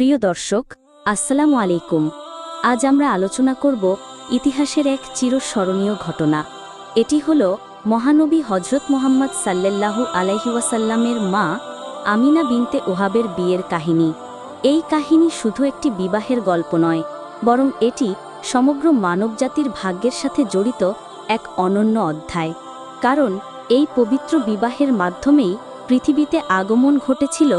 প্রিয় দর্শক, আসসালামু আলাইকুম। আজ আমরা আলোচনা করব ইতিহাসের এক চিরস্মরণীয় ঘটনা। এটি হল মহানবী হজরত মোহাম্মদ সাল্লাল্লাহু আলাইহি ওয়াসাল্লামের মা আমিনা বিনতে ওহাবের বিয়ের কাহিনী। এই কাহিনী শুধু একটি বিবাহের গল্প নয়, বরং এটি সমগ্র মানবজাতির ভাগ্যের সাথে জড়িত এক অনন্য অধ্যায়। কারণ এই পবিত্র বিবাহের মাধ্যমেই পৃথিবীতে আগমন ঘটেছিল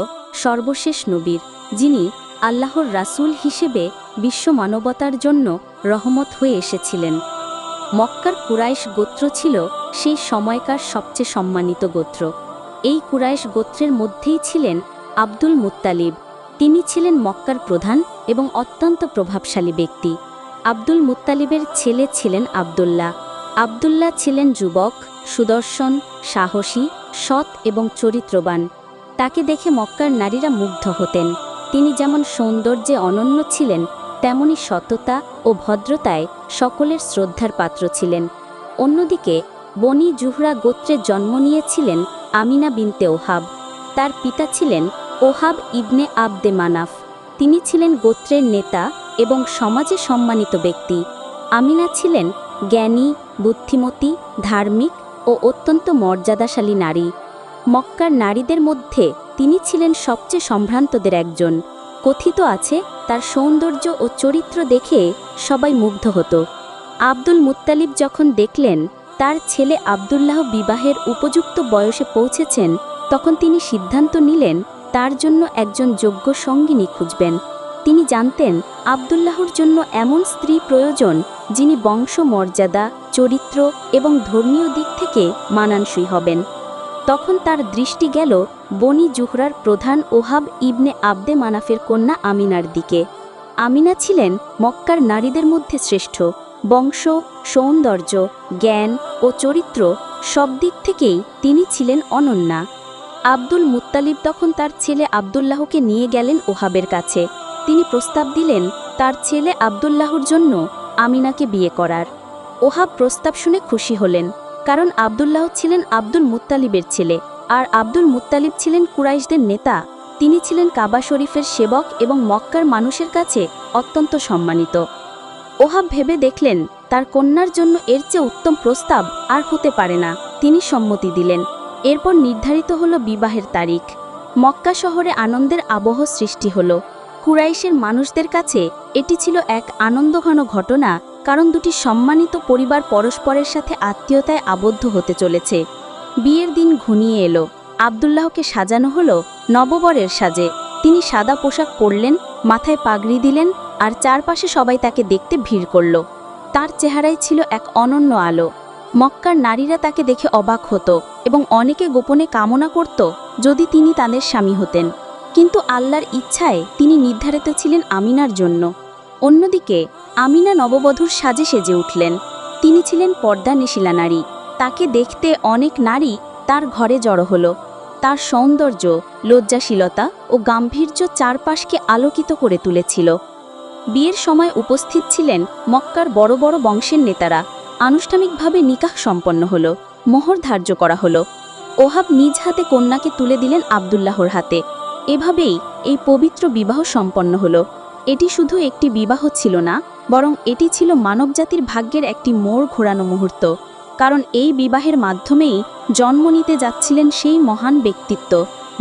সর্বশেষ নবীর, যিনি আল্লাহর রাসূল হিসেবে বিশ্ব মানবতার জন্য রহমত হয়ে এসেছিলেন। মক্কার কুরাইশ গোত্র ছিল সেই সময়কার সবচেয়ে সম্মানিত গোত্র। এই কুরাইশ গোত্রের মধ্যেই ছিলেন আব্দুল মুত্তালিব। তিনি ছিলেন মক্কার প্রধান এবং অত্যন্ত প্রভাবশালী ব্যক্তি। আব্দুল মুত্তালিবের ছেলে ছিলেন আবদুল্লাহ। আবদুল্লাহ ছিলেন যুবক, সুদর্শন, সাহসী, সৎ এবং চরিত্রবান। তাকে দেখে মক্কার নারীরা মুগ্ধ হতেন। তিনি যেমন সৌন্দর্যে অনন্য ছিলেন, তেমনি সততা ও ভদ্রতায় সকলের শ্রদ্ধার পাত্র ছিলেন। অন্যদিকে, বনি জুহরা গোত্রে জন্ম নিয়েছিলেন আমিনা বিনতে ওহাব। তার পিতা ছিলেন ওহাব ইবনে আবদে মানাফ। তিনি ছিলেন গোত্রের নেতা এবং সমাজে সম্মানিত ব্যক্তি। আমিনা ছিলেন জ্ঞানী, বুদ্ধিমতী, ধার্মিক ও অত্যন্ত মর্যাদাশালী নারী। মক্কার নারীদের মধ্যে তিনি ছিলেন সবচেয়ে সম্ভ্রান্তদের একজন। কথিত আছে, তার সৌন্দর্য ও চরিত্র দেখে সবাই মুগ্ধ হতো। আব্দুল মুত্তালিব যখন দেখলেন, তার ছেলে আবদুল্লাহ বিবাহের উপযুক্ত বয়সে পৌঁছেছেন, তখন তিনি সিদ্ধান্ত নিলেন, তার জন্য একজন যোগ্য সঙ্গিনী খুঁজবেন। তিনি জানতেন, আবদুল্লাহর জন্য এমন স্ত্রী প্রয়োজন, যিনি বংশ মর্যাদা চরিত্র এবং ধর্মীয় দিক থেকে মানানসই হবেন। তখন তার দৃষ্টি গেল বনি জুহরার প্রধান ওহাব ইবনে আবদে মানাফের কন্যা আমিনার দিকে। আমিনা ছিলেন মক্কার নারীদের মধ্যে শ্রেষ্ঠ। বংশ, সৌন্দর্য, জ্ঞান ও চরিত্র সব দিক থেকেই তিনি ছিলেন অনন্যা। আব্দুল মুত্তালিব তখন তার ছেলে আবদুল্লাহকে নিয়ে গেলেন ওহাবের কাছে। তিনি প্রস্তাব দিলেন, তার ছেলে আবদুল্লাহর জন্য আমিনাকে বিয়ে করার। ওহাব প্রস্তাব শুনে খুশি হলেন। কারণ আবদুল্লাহ ছিলেন আব্দুল মুত্তালিবের ছেলে, আর আব্দুল মুত্তালিব ছিলেন কুরাইশদের নেতা। তিনি ছিলেন কাবা শরীফের সেবক এবং মক্কার মানুষের কাছে অত্যন্ত সম্মানিত। ওহাব ভেবে দেখলেন, তার কন্যার জন্য এর চেয়ে উত্তম প্রস্তাব আর হতে পারে না। তিনি সম্মতি দিলেন। এরপর নির্ধারিত হল বিবাহের তারিখ। মক্কা শহরে আনন্দের আবহ সৃষ্টি হল। কুরাইশের মানুষদের কাছে এটি ছিল এক আনন্দঘন ঘটনা কারণ দুটি সম্মানিত পরিবার পরস্পরের সাথে আত্মীয়তায় আবদ্ধ হতে চলেছে। বিয়ের দিন ঘনিয়ে এলো। আবদুল্লাহকে সাজানো হলো নববরের সাজে। তিনি সাদা পোশাক পরলেন, মাথায় পাগড়ি দিলেন আর চারপাশে সবাই তাকে দেখতে ভিড় করল। তার চেহারায় ছিল এক অনন্য আলো। মক্কার নারীরা তাকে দেখে অবাক হতো এবং অনেকে গোপনে কামনা করত যদি তিনি তাদের স্বামী হতেন। কিন্তু আল্লাহর ইচ্ছায় তিনি নির্ধারিত ছিলেন আমিনার জন্য। অন্যদিকে, আমিনা নববধূর সাজে সেজে উঠলেন। তিনি ছিলেন পর্দা নিশিলা নারী। তাকে দেখতে অনেক নারী তার ঘরে জড়ো হলো। তার সৌন্দর্য, লজ্জাশীলতা ও গাম্ভীর্য চারপাশকে আলোকিত করে তুলেছিল। বিয়ের সময় উপস্থিত ছিলেন মক্কার বড় বড় বংশের নেতারা। আনুষ্ঠানিকভাবে নিকাহ সম্পন্ন হল, মোহর ধার্য করা হলো। ওহাব নিজ হাতে কন্যাকে তুলে দিলেন আবদুল্লাহর হাতে। এভাবেই এই পবিত্র বিবাহ সম্পন্ন হলো। এটি শুধু একটি বিবাহ ছিল না, বরং এটি ছিল মানবজাতির ভাগ্যের একটি মোড় ঘোরানো মুহূর্ত, কারণ এই বিবাহের মাধ্যমেই জন্ম নিতে যাচ্ছিলেন সেই মহান ব্যক্তিত্ব,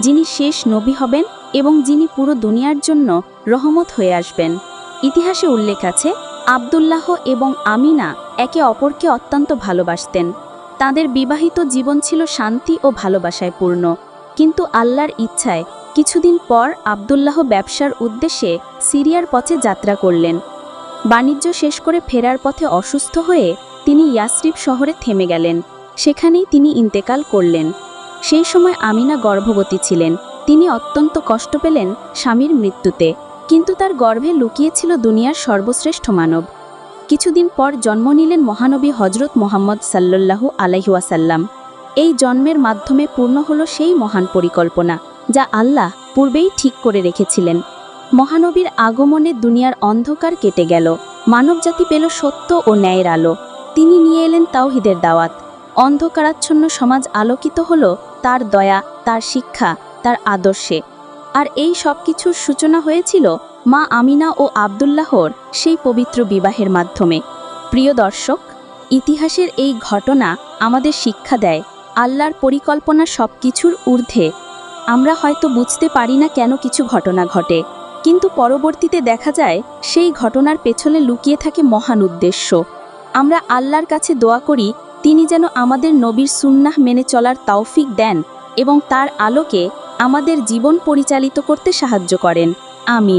যিনি শেষ নবী হবেন এবং যিনি পুরো দুনিয়ার জন্য রহমত হয়ে আসবেন। ইতিহাসে উল্লেখ আছে, আবদুল্লাহ এবং আমিনা একে অপরকে অত্যন্ত ভালোবাসতেন। তাদের বিবাহিত জীবন ছিল শান্তি ও ভালোবাসায় পূর্ণ, কিন্তু আল্লাহর ইচ্ছায় কিছুদিন পর আবদুল্লাহ ব্যবসার উদ্দেশ্যে সিরিয়ার পথে যাত্রা করলেন। বাণিজ্য শেষ করে ফেরার পথে অসুস্থ হয়ে তিনি ইয়াসরিফ শহরে থেমে গেলেন। সেখানেই তিনি ইন্তেকাল করলেন। সেই সময় আমিনা গর্ভবতী ছিলেন। তিনি অত্যন্ত কষ্ট পেলেন স্বামীর মৃত্যুতে। কিন্তু তার গর্ভে লুকিয়েছিল দুনিয়ার সর্বশ্রেষ্ঠ মানব। কিছুদিন পর জন্ম নিলেন মহানবী হজরত মোহাম্মদ সাল্লাল্লাহু আলাইহুয়াসাল্লাম এই জন্মের মাধ্যমে পূর্ণ হল সেই মহান পরিকল্পনা। যা আল্লাহ পূর্বেই ঠিক করে রেখেছিলেন। মহানবীর আগমনে দুনিয়ার অন্ধকার কেটে গেল। মানবজাতি পেল সত্য ও ন্যায়ের আলো। তিনি নিয়ে এলেন তাওহিদের দাওয়াত। অন্ধকারাচ্ছন্ন সমাজ আলোকিত হল তার দয়া, তার শিক্ষা, তার আদর্শে। আর এই সব কিছুর সূচনা হয়েছিল মা আমিনা ও আবদুল্লাহর সেই পবিত্র বিবাহের মাধ্যমে। প্রিয় দর্শক, ইতিহাসের এই ঘটনা আমাদের শিক্ষা দেয়, আল্লাহর পরিকল্পনা সব কিছুর ঊর্ধ্বে। আমরা হয়তো বুঝতে পারি না কেন কিছু ঘটনা ঘটে, কিন্তু পরবর্তীতে দেখা যায় সেই ঘটনার পেছনে লুকিয়ে থাকে মহান উদ্দেশ্য। আমরা আল্লাহর কাছে দোয়া করি, তিনি যেন আমাদের নবীর সুন্নাহ মেনে চলার তাওফিক দেন এবং তার আলোকে আমাদের জীবন পরিচালিত করতে সাহায্য করেন। আমিন।